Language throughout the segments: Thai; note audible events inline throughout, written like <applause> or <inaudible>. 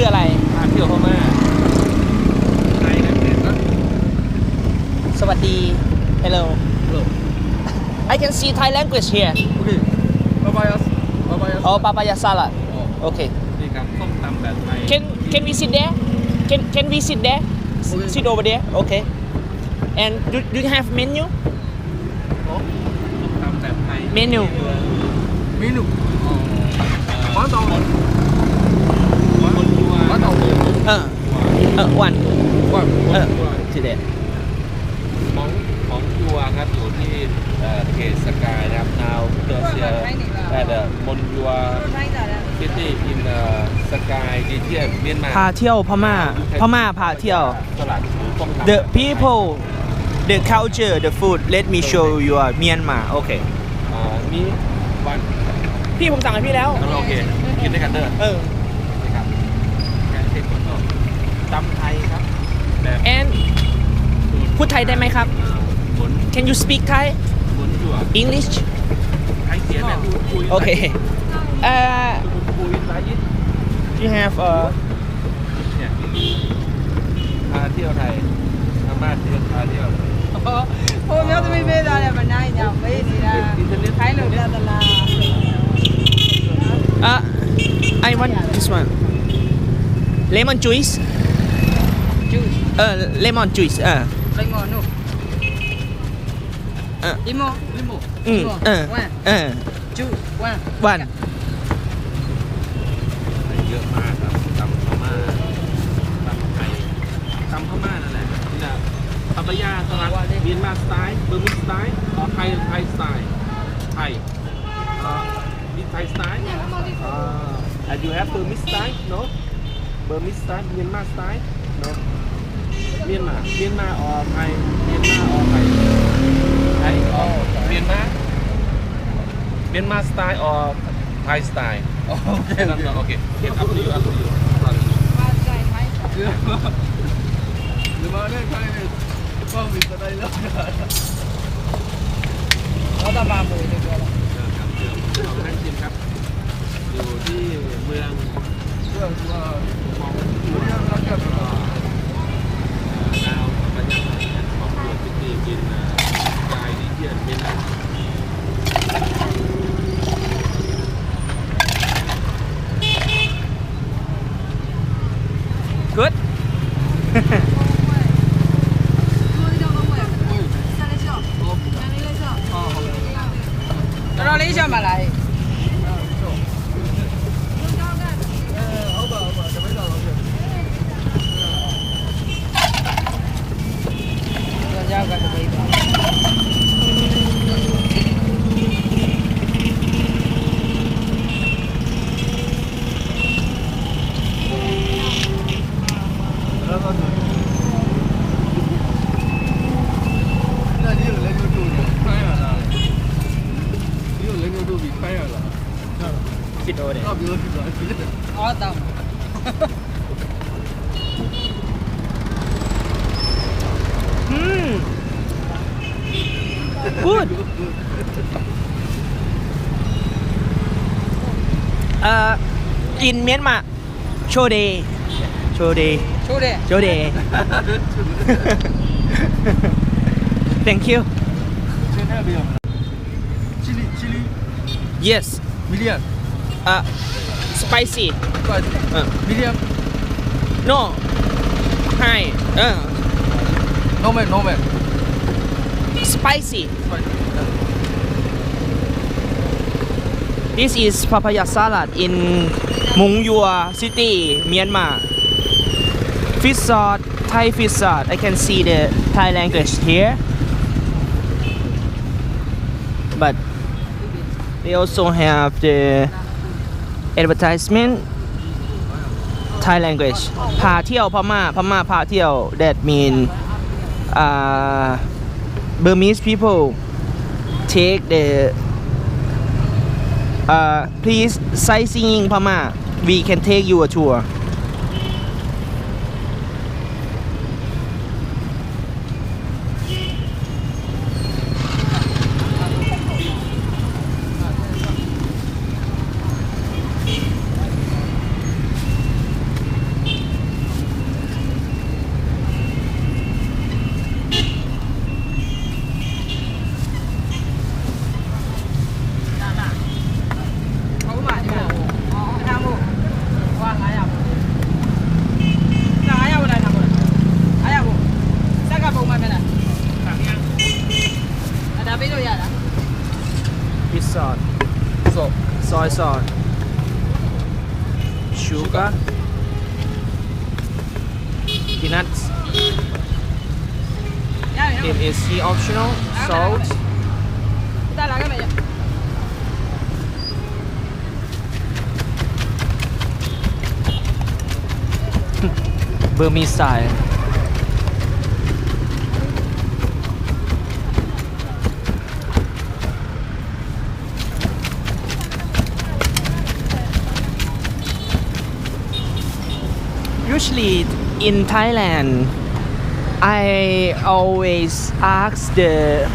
คืออะไรพาเที่ยวพม่าไทยนะเด็ดนะสวัสดี hello โล I can see Thai language here โอเคบายบายอัสบายบายอัส oh papaya salad โอเคนี่ครับส้มตำแบบไทย can can we sit there can can we sit there Okay. sit over there okay and do, do you have menu ส้มตำแบบไทย menu เมนูว้าวตองว้าวตัวว้าวตองเออเออ one ว้าวเออว้าว sit there ของของยัวครับอยู่ที่เอ่อเขตสกายนะครับนาวเดอเซียแต่เดมนยัวซิตี้อินสกายดีเทียเมียนมาพาเที่ยวพม่าพม่าพาเที่ยว ตลาดต้มตำ the people the culture the food let me show you Myanmar โอเคอ่ามีวันพี่ผมสั่งให้พี่แล้วแล้วโอเคกินด้วยกันเด้อ เออ นะครับแกงเผ็ดคนต่อ ตำไทยครับ แบบ and พูดไทยได้ไหมครับ หมุน Can you speak Thai หมุนจั่ว English ไทยเสียแบบคุย โอเคเอ่อ คุยไทยยิ you have uh เนี่ยพาเที่ยวไทยสามารถเที่ยวพาเที่ยว ဟိုမျိုးသမီးပေးသားတယ်မနိုင်ကြမေးနေတာခိုင်းလို့ပြသလား uh I want this one lemon juice Ờ, uh, lemon juice. Ờ. Uh. Lemon no. Ờ. Limo, limo. Ừ. Ờ. Ờ. Chu, one. One. Pattaya ตลาดเมียนมาสไตล์เบอร์มิสไตล์ไทยไทยสไตล์ไทยมีไทยสไตล์ and you have Burmese style no Burmese style Myanmar style no เมียนมาเมียนมาออไทยเมียนมาออไทยไทยออเมียนมาเมียนมาสไตล์ออไทยสไตล์โอเคโอเคเก็บอัพดิวอัดิมาใจไหมเดี๋ยวเดี๋ยวได้ใรเยป้องมิสไตล์แล้วเขาจะมาหมู่ในตัวเราเราท่ชิมครับ อยู่ที่เมืองเมืองตัวมองตัว in uh, ဖြစ်တော့တယ်။ဟုတ်ပြောဖြစ်တော့။အော်တောင်း။ဟွန်း Good. Uh, in Myanmar, show day. Chode. Chode. Chode. Thank you. Chili, chili. Yes. Million. Uh, ah, spicy. But, uh. Medium. No. Hi. Ah. Uh. Normal, normal. Spicy. Spicy. This is papaya salad in Mung Mungyua City, Myanmar. Fish sauce, Thai fish sauce. I can see the Thai language here. But they also have the advertisement Thai language. พาเที่ยวพม่าพม่าพาเที่ยว that mean uh, Burmese people take the uh, please sightseeing Pama we can take you a tour what's on? Sugar. Peanuts. It is here optional. Salt. <laughs> Burmese style. Usually in Thailand I always ask the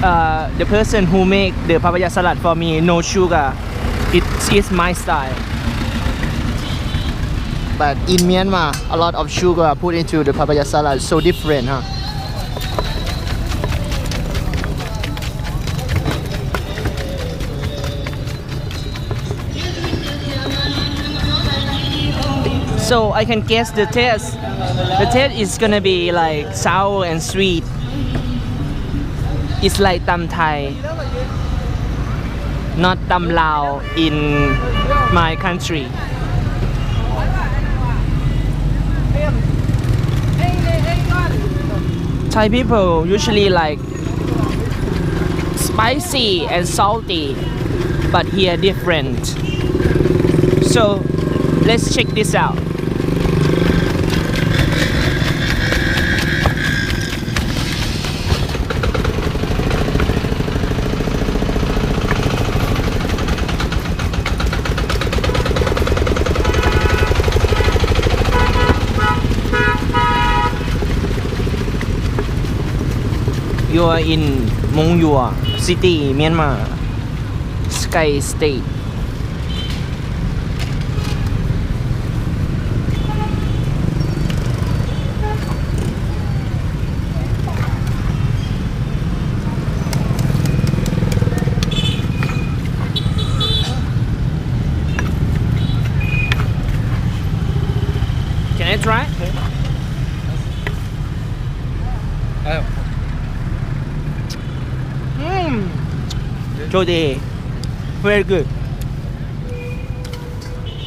uh, the person who make the papaya salad for me no sugar. It is my style. But in Myanmar a lot of sugar put into the papaya salad. So different huh So I can guess the taste. The taste is gonna be like sour and sweet. It's like tam Thai, not tam Lao in my country. Thai people usually like spicy and salty, but here different. So let's check this out. You are in Mong Yua City, Myanmar. Sky State. โชดี very good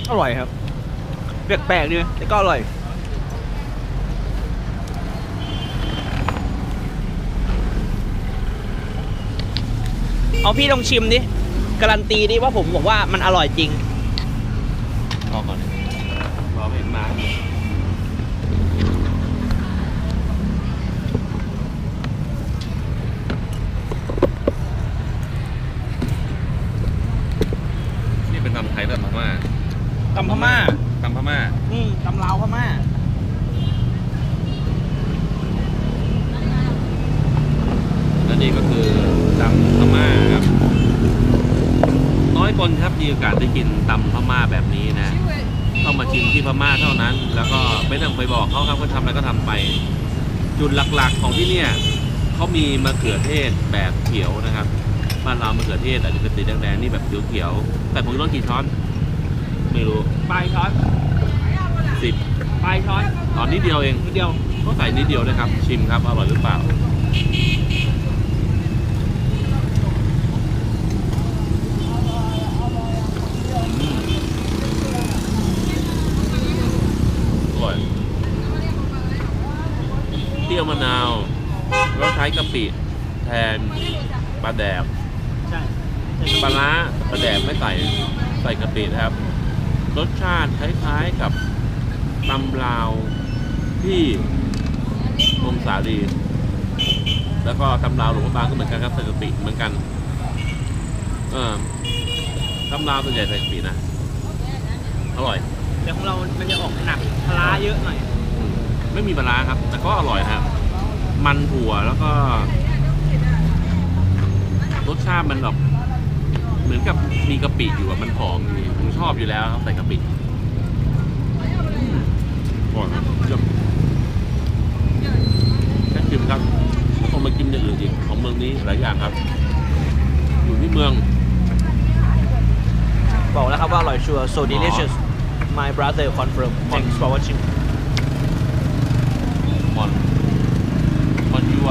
อร่อยครับ แปลกๆดีแต่ก็อร่อย เอาพี่ลองชิมดิ การันตีดิว่าผมบอกว่ามันอร่อยจริง รอก่อนรอเห็นมานี่เป็นตำไทยแบบพม่า ตำพม่า ตำพม่า อืมตำลาวพม่า และนี่ก็คือตำพม่าครับ น้อย คนครับมีโอกาสได้กินตำพม่าแบบนี้นะต้องมาชิมที่พม่าเท่านั้น แล้วก็ไม่ต้องไปบอกเขาครับว่าทำอะไรก็ทำไป จุดหลักๆของที่เนี่ยเขามีมะเขือเทศแบบเขียวนะครับบ้านเรามะเขือเทศอาจจะเป็นสีแดงๆนี่แบบเขียวๆแต่ผมต้องกี่ช้อน ไม่รู้ปลายช้อนสิบปลายช้อนตอนนิดเดียวเองนิดเดียวก็ใส่นิดเดียวนะครับ ชิมครับอร่อยหรือเปล่า อร่อยเป รี้ยวมะนาวแล้วใช้กะปิแทนปลาแดกใช่ปลาร้าปลาแดกไม่ใส่ใส่กะปินะครับ รสชาติคล้ายๆกับตำลาวที่วงสาลีแล้วก็ตำลาวหลวงพระบางก็เหมือนกันครับใส่กะปิเหมือนกัน เออตำลาวส่วนใหญ่ใส่กะปินะ อร่อย แต่ของเรา มันจะออกหนักปลาร้าเยอะหน่อย ไม่มีปลาร้าครับ แต่ก็อร่อยครับ มันถั่วแล้วก็ รสชาติมันแบบเหมือนกับมีกะปิอยู่อะมันหอมดีผมชอบอยู่แล้วครับใส่กะปิอร่อยครับเยี่ยมแค่ชิมครับต้องมากินอย่างอื่นอีกของเมืองนี้หลายอย่างครับ อยู่ที่เมือง บอกแล้วครับว่าอร่อยชัวร์ so delicious my brother confirm thanks for watching มอนมอนยัว